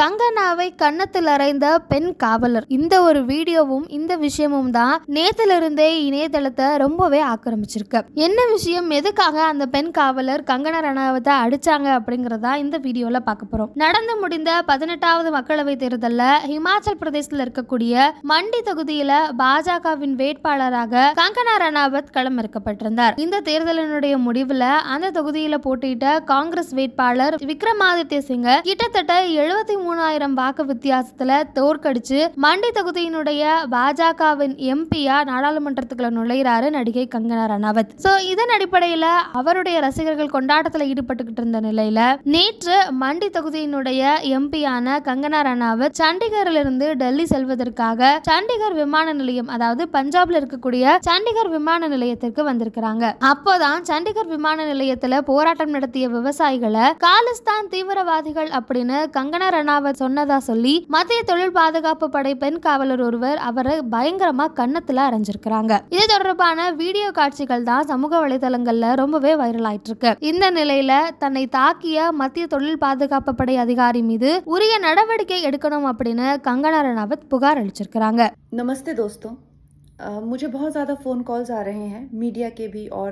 கங்கனாவை கன்னத்தில் அறைந்த பெண் காவலர். இந்த ஒரு வீடியோவும் இந்த விஷயமும் தான் நேத்துல இருந்தே இணையதளத்தை ரொம்பவே ஆக்கிரமிச்சிருக்கு. என்ன விஷயம் எதுக்காக அந்த பெண் காவலர் கங்கனா ரணாவத்தை அடிச்சாங்க அப்படிங்கறதா இந்த வீடியோல பார்க்க போறோம். நடந்து முடிந்த பதினெட்டாவது மக்களவை தேர்தலில் ஹிமாச்சல் பிரதேசத்தில் இருக்கக்கூடிய மண்டி தொகுதியில பாஜகவின் வேட்பாளராக கங்கனா ரணாவத் களமிறக்கப்பட்டிருந்தார். இந்த தேர்தலினுடைய முடிவுல அந்த தொகுதியில போட்டியிட்ட காங்கிரஸ் வேட்பாளர் விக்ரமாதித்ய சிங்க கிட்டத்தட்ட எழுபத்தி மூணாயிரம் வாக்கு வித்தியாசத்துல தோற்கடிச்சு மண்டி தொகுதியினுடைய பாஜகவின் எம்பியா நாடாளுமன்றத்துக்குள்ள நுழைகிறாரு நடிகை கங்கனா ரணாவத். சோ இதன் அடிப்படையில அவருடைய ரசிகர்கள் கொண்டாட்டத்துல ஈடுபட்டுக்கிட்டு இருந்த நிலையில நேற்று மண்டி தொகுதியினுடைய எம்பியான கங்கனா ரணாவத் சண்டிகரில் இருந்து டெல்லி செல்வதற்காக சண்டிகர் விமான நிலையம் அதாவது பஞ்சாப்ல இருக்கக்கூடிய சண்டிகர் விமான நிலையத்திற்கு வந்திருக்கிறாங்க. அப்போதான் சண்டிகர் விமான நிலையத்துல போராட்டம் நடத்திய விவசாயிகளை காலிஸ்தான் தீவிரவாதிகள் அப்படின்னு கங்கனா ரணாவத் சொன்னதா சொல்லி மத்திய தொழில் பாதுகாப்பு படை பெண் காவலர் ஒருவர் அவரை பயங்கரமா கன்னத்துல அரைஞ்சிருக்கிறாங்க இது தொடர்பான வீடியோ காட்சிகள் தான் சமூக வலைதளங்கள்ல ரொம்பவே வைரல் ஆயிட்டு இருக்கு இந்த நிலையில தன்னை தாக்கிய மத்திய தொழில் பாதுகாப்பு படை அதிகாரி மீது உரிய நடவடிக்கை எடுக்கணும் அப்படின்னு கங்கனா ரணாவத் புகார் அளிச்சிருக்கிறாங்க नमस्ते दोस्तों अ, मुझे बहुत ज़्यादा फ़ोन कॉल्स आ रहे हैं मीडिया के भी और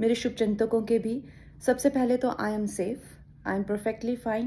मेरे शुभचिंतकों के भी सबसे पहले तो I am safe I am perfectly fine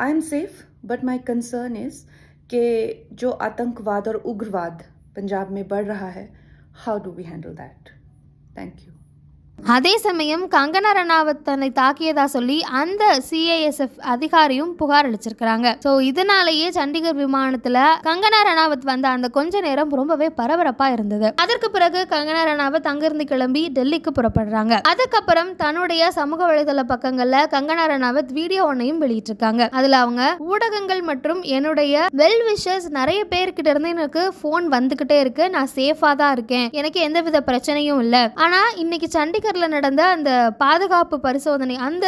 I am safe but my concern is के जो आतंकवाद और उग्रवाद पंजाब में बढ़ रहा है how do we handle that thank you அதே சமயம் கங்கனா ரணாவத் தன்னை தாக்கியதா சொல்லி அந்த சிஐஎஸ்எஃப் அதிகாரியும் புகார் அளிச்சிருக்கிறாங்க. ஸோ இதனாலேயே சண்டிகர் விமானத்துல கங்கனா ரணாவத் வந்த அந்த கொஞ்ச நேரம் ரொம்பவே பரபரப்பா இருந்தது. அதற்கு பிறகு கங்கனா ரணாவத் அங்கிருந்து கிளம்பி டெல்லிக்கு புறப்படுறாங்க. அதுக்கப்புறம் தன்னுடைய சமூக வலைதள பக்கங்கள்ல கங்கனா ரணாவத் வீடியோ ஒன்னையும் வெளியிட்டிருக்காங்க. அதுல அவங்க ஊடகங்கள் மற்றும் என்னுடைய வெல் விஷஸ் நிறைய பேர்கிட்ட இருந்து எனக்கு ஃபோன் வந்துகிட்டே இருக்கு. நான் சேஃபா தான் இருக்கேன். எனக்கு எந்தவித பிரச்சனையும் இல்லை. ஆனா இன்னைக்கு சண்டிகர் சண்டிகர்ல நடந்த அந்த பாதுகாப்பு பரிசோதனை அந்த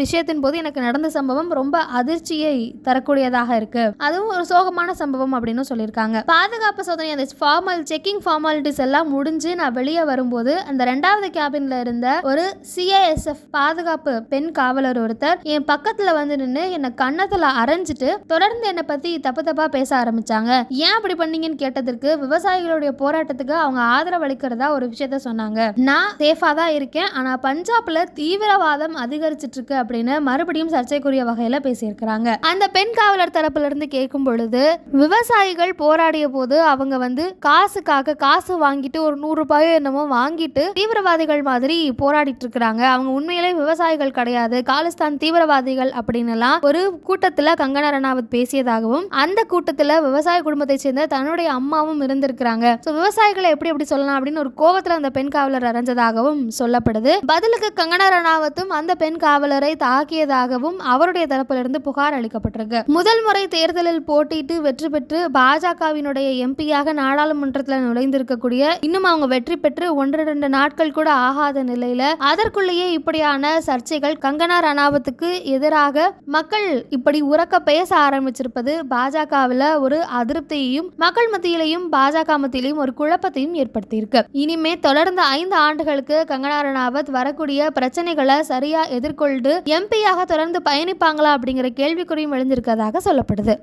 விஷயத்தின் போது எனக்கு நடந்த சம்பவம் ரொம்ப அதிர்ச்சியை தரக்கூடியதாக இருக்கு. அதுவும் ஒரு சோகமான சம்பவம் அப்படின்னு சொல்லியிருக்காங்க. பாதுகாப்பு சோதனை அந்த ஃபார்மல் செக்கிங் ஃபார்மாலிட்டிஸ் எல்லாம் முடிஞ்சு நான் வெளியே வரும்போது அந்த ரெண்டாவது கேபின்ல இருந்த ஒரு சிஐஎஸ்எஃப் பாதுகாப்பு பெண் காவலர் ஒருத்தர் என் பக்கத்துல வந்து நின்று என்னை கன்னத்துல அரைஞ்சிட்டு தொடர்ந்து என்னை பத்தி தப்பு தப்பா பேச ஆரம்பிச்சாங்க. ஏன் அப்படி பண்ணீங்கன்னு கேட்டதற்கு விவசாயிகளுடைய போராட்டத்துக்கு அவங்க ஆதரவு அளிக்கிறதா ஒரு விஷயத்த சொன்னாங்க. நான் சேஃபா தான் இருக்கேன். ஆனால் பஞ்சாப்ல தீவிரவாதம் அதிகரிச்சிட்டு இருக்கு அப்படின்னு மறுபடியும் சர்ச்சைக்குரிய வகையில பேசியிருக்கிறாங்க. அந்த பெண் காவலர் தரப்புல இருந்து கேட்கும் பொழுது விவசாயிகள் போராடிய போது அவங்க வந்து காசுக்காக காசு வாங்கிட்டு ஒரு நூறு ரூபாயோ என்னமோ வாங்கிட்டு தீவிரவாதிகள் மாதிரி போராடிட்டு இருக்கிறாங்க அவங்க உண்மையிலே விவசாயிகள் கிடையாது. காலிஸ்தான் தீவிரவாதிகள் அப்படின்னு எல்லாம் ஒரு கூட்டத்துல கங்கனா ரணாவத் பேசியதாகவும் அந்த கூட்டத்துல விவசாய குடும்பத்தை சேர்ந்த தன்னுடைய அம்மாவும் இருந்திருக்கிறாங்க. ஸோ விவசாயிகளை எப்படி எப்படி சொல்லலாம் அப்படின்னு ஒரு கோவத்தில் அந்த பெண் காவலர் அரைஞ்சதாகவும் சொல்லப்படுது. பதிலுக்கு கங்கனா ரணாவத்தும் அந்த பெண் காவலரை தாக்கியதாகவும் அவருடைய தரப்பிலிருந்து புகார் அளிக்கப்பட்டிருக்கு. முதல் முறை தேர்தலில் போட்டியிட்டு வெற்றி பெற்று பாஜகவினுடைய எம்பியாக நாடாளுமன்றத்தில் நுழைந்திருக்கக்கூடிய இன்னும் அவங்க வெற்றி பெற்று ஒன்று ரெண்டு நாட்கள் கூட ஆகாத நிலையில அதற்குள்ளேயே இப்படியான சர்ச்சைகள் கங்கனா ரணாவத்துக்கு எதிராக மக்கள் இப்படி உறக்க பேச ஆரம்பிச்சிருப்பது பாஜகவில் ஒரு அதிருப்தியையும் மக்கள் மத்தியிலையும் பாஜக மத்தியிலையும் ஒரு குழப்பத்தையும் ஏற்படுத்தியிருக்கு. இனிமே தொடர்ந்து ஐந்து ஆண்டுகளுக்கு கங்கனா ரணாவத் வரக்கூடிய பிரச்சனைகளை சரியா எதிர்கொண்டு எம்பியாக தொடர்ந்து பயணிப்பாங்களா அப்படிங்கிற கேள்விக்குறியும் எழுந்திருக்கிறதாக சொல்லப்படுது.